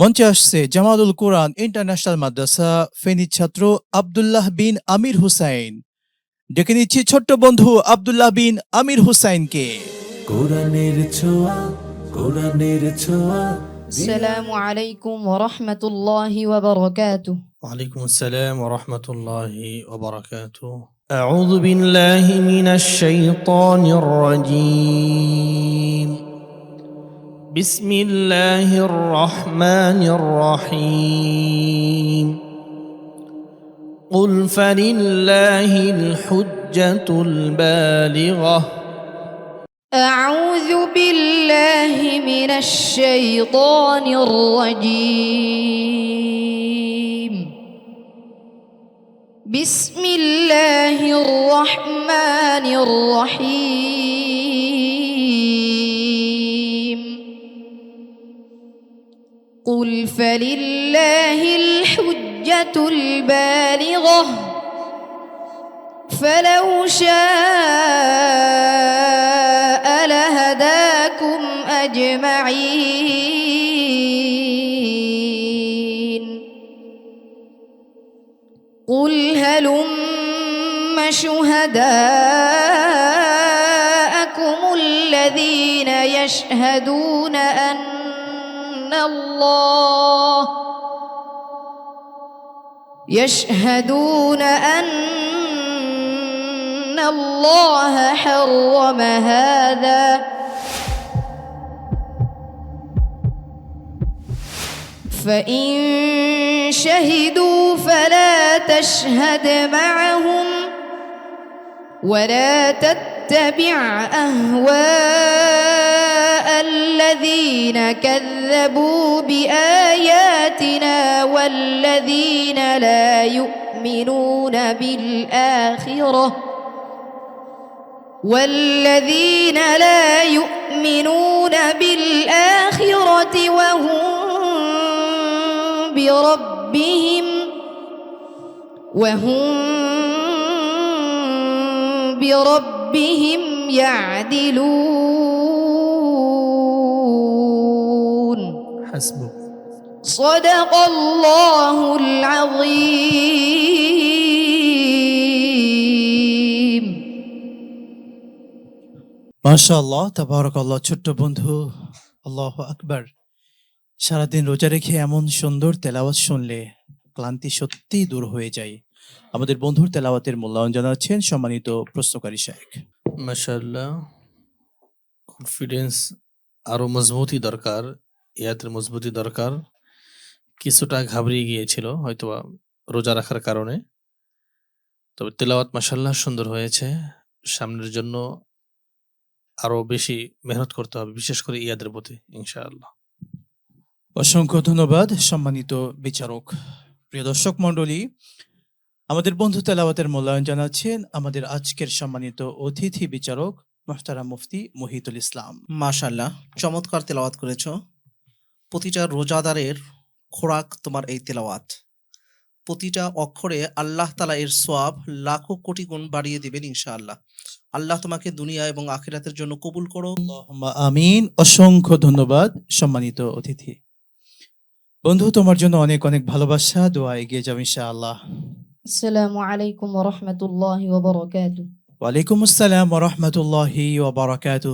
মঞ্চে আসছে জামাদুল কোরআন ইন্টারন্যাশনাল মাদ্রাসা ফেনী ছাত্র আবদুল্লাহ বিন আমির হুসাইন ডেকে নিচ্ছি ছোট্ট বন্ধু আবদুল্লাহ বিন আমির হুসাইনকে কোরআনের ছোঁয়া কোরআনের ছোঁয়া السلام بسم الله الرحمن الرحيم قل فلله الحجة البالغة أعوذ بالله من الشيطان الرجيم بسم الله الرحمن الرحيم قل فلله الحجة البالغة فلو شاء لهداكم أجمعين قل هلم شهداءكم الذين يشهدون أن الله يشهدون أن الله حرم هذا فإن شهدوا فلا تشهد معهم ولا تتبع أهواءهم الذين كذبوا بآياتنا والذين لا يؤمنون بالآخرة والذين لا يؤمنون بالآخرة وهم بربهم وهم بربهم يعدلون হাসবুক সদাকাল্লাহুল আযীম মাশাআল্লাহ তাবারাকাল্লাহ ছোট্ট বন্ধু আল্লাহু আকবার সারাদিন রোজা রেখে এমন সুন্দর তেলাওয়াত শুনলে ক্লান্তি সত্যি দূর হয়ে যায় আমাদের বন্ধুর তেলাওয়াতের মূল্যায়ন জানাচ্ছেন সম্মানিত প্রশ্নকারী শেখ মাশাআল্লাহ কনফিডেন্স আরো মজবুতি দরকার ইয়াতের মজবুতি দরকার কিছুটা ঘাবড়িয়ে গিয়েছিল হয়তো রোজা রাখার কারণে তবে তেলাওয়াত মাসাল্লাহ সুন্দর হয়েছে সামনের জন্য আরো বেশি মেহনত করতে হবে বিশেষ করে ইয়াদের প্রতি ইনশাআল্লাহ অসংখ্য ধন্যবাদ সম্মানিত বিচারক প্রিয় দর্শক মন্ডলী আমাদের বন্ধু তেলাওয়াতের মূল্যায়ন জানাচ্ছেন আমাদের আজকের সম্মানিত অতিথি বিচারক মাস্টারা মুফতি মহিতুল ইসলাম মাশাল্লাহ চমৎকার তেলাওয়াত করেছো প্রতিটা রোজাদারের খোরাক তোমার এই তেলাওয়াত প্রতিটা অক্ষরে আল্লাহ তালা এর সব লাখো কোটি গুণ বাড়িয়ে দেবেন ইনশাআল্লাহ আল্লাহ তোমাকে দুনিয়া এবং আখিরাতের জন্য কবুল করো আমিন অসংখ্য ধন্যবাদ সম্মানিত অতিথি বন্ধু তোমার জন্য অনেক অনেক ভালোবাসা দোয়া এগিয়ে যাও ইনশাআল্লাহ আসসালামু আলাইকুম ওয়া রাহমাতুল্লাহি ওয়া বারাকাতুহু ওয়া আলাইকুম আসসালাম ওয়া রাহমাতুল্লাহি ওয়া বারাকাতুহু